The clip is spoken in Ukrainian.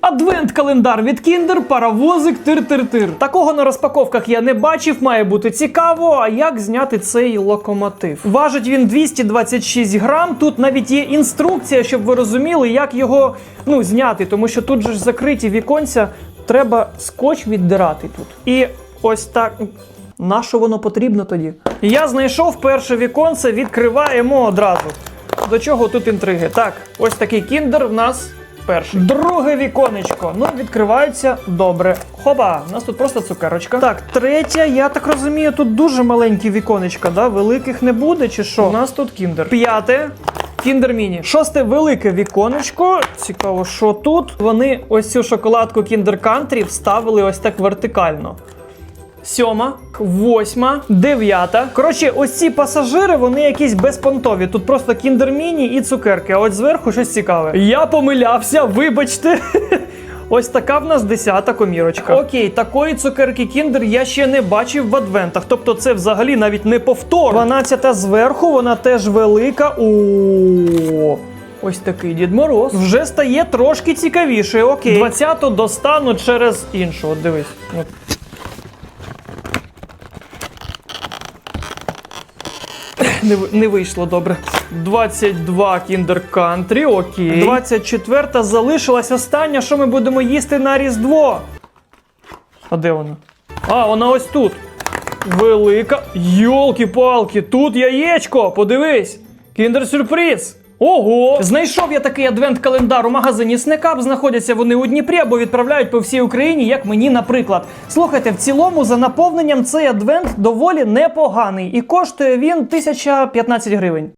Адвент-календар від Kinder, паровозик тир-тир-тир. Такого на розпаковках я не бачив, має бути цікаво. А як зняти цей локомотив? Важить він 226 грам. Тут навіть є інструкція, щоб ви розуміли, як його ну, зняти, тому що тут же ж закриті віконця, треба скотч віддирати тут. І ось так. На що воно потрібно тоді? Я знайшов перше віконце, відкриваємо одразу. До чого тут інтриги? Так, ось такий кіндер в нас перший. Друге віконечко. Ну, відкривається добре. Хоба, у нас тут просто цукерочка. Так, третє, я так розумію, тут дуже маленькі віконечка, да? Великих не буде, чи що? У нас тут кіндер. П'яте. Кіндер Міні. Шосте велике віконечко. Цікаво, що тут. Вони ось цю шоколадку Kinder Country вставили ось так вертикально. Сьома, восьма, дев'ята. Коротше, ось ці пасажири, вони якісь безпонтові. Тут просто кіндер міні і цукерки. А от зверху щось цікаве. Я помилявся, вибачте. Ось така в нас десята комірочка. Окей, такої цукерки кіндер я ще не бачив в адвентах. Тобто це взагалі навіть не повтор. 12 зверху, вона теж велика. О. Ось такий Дід Мороз. Вже стає трошки цікавіше. Окей. 20 достану через іншу. От дивись. Не, не вийшло добре. 22 Kinder Country, окей. 24 залишилась остання, що ми будемо їсти на Різдво. А де вона? А, вона ось тут. Велика. Йолки-палки, тут яєчко, подивись. Кіндер сюрприз. Ого! Знайшов я такий адвент-календар у магазині Снекап. Знаходяться вони у Дніпрі або відправляють по всій Україні, як мені, наприклад. Слухайте, в цілому за наповненням цей адвент доволі непоганий і коштує він 1015 гривень.